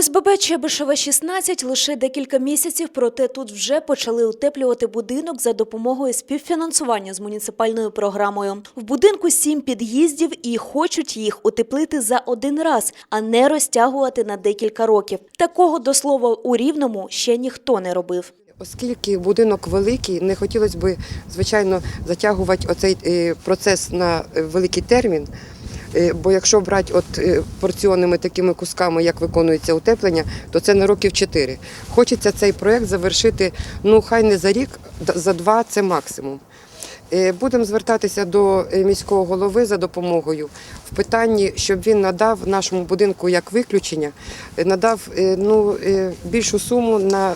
ОСББ Чебишева 16 лише декілька місяців, проте тут вже почали утеплювати будинок за допомогою співфінансування з муніципальною програмою. В будинку сім під'їздів і хочуть їх утеплити за один раз, а не розтягувати на декілька років. Такого до слова у рівному ще ніхто не робив. Оскільки будинок великий, не хотілося б, звичайно, затягувати оцей е, процес на е, великий термін. Е, Бо якщо брати от е, порціонними такими кусками, як виконується утеплення, то це на років 4. Хочеться цей проєкт завершити, ну хай не за рік, за два це максимум. Е, Будемо звертатися до міського голови за допомогою в питанні, щоб він надав нашому будинку як виключення, надав ну, більшу суму на,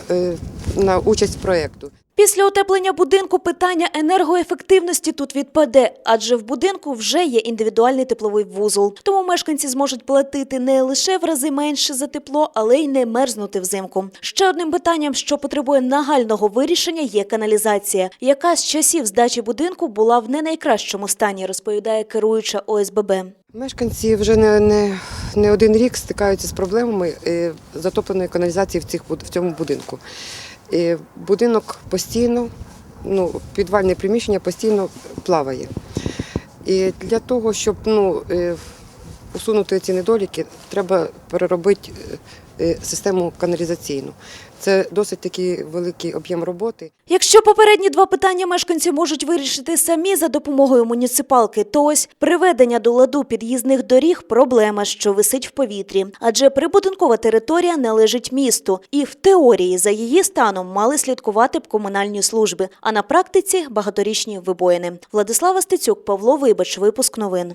на участь проєкту. Після утеплення будинку питання енергоефективності тут відпаде, адже в будинку вже є індивідуальний тепловий вузол. Тому мешканці зможуть платити не лише в рази менше за тепло, але й не мерзнути взимку. Ще одним питанням, що потребує нагального вирішення, є каналізація, яка з часів здачі будинку була в не найкращому стані, розповідає керуюча ОСББ. Мешканці вже не, не, не один рік стикаються з проблемами е, затопленої каналізації в, цих, в цьому будинку. Будинок постійно, ну, підвальне приміщення постійно плаває. І для того, щоб ну, е, усунути ці недоліки, треба переробити е, е, систему каналізаційну. Це досить такий великий об'єм роботи. Якщо попередні два питання мешканці можуть вирішити самі за допомогою муніципалки, то ось приведення до ладу під'їзних доріг проблема, що висить в повітрі. Адже прибудинкова територія належить місту, і в теорії за її станом мали слідкувати б комунальні служби, а на практиці багаторічні вибоїни. Владислава Стецюк, Павло Вибач, випуск новин.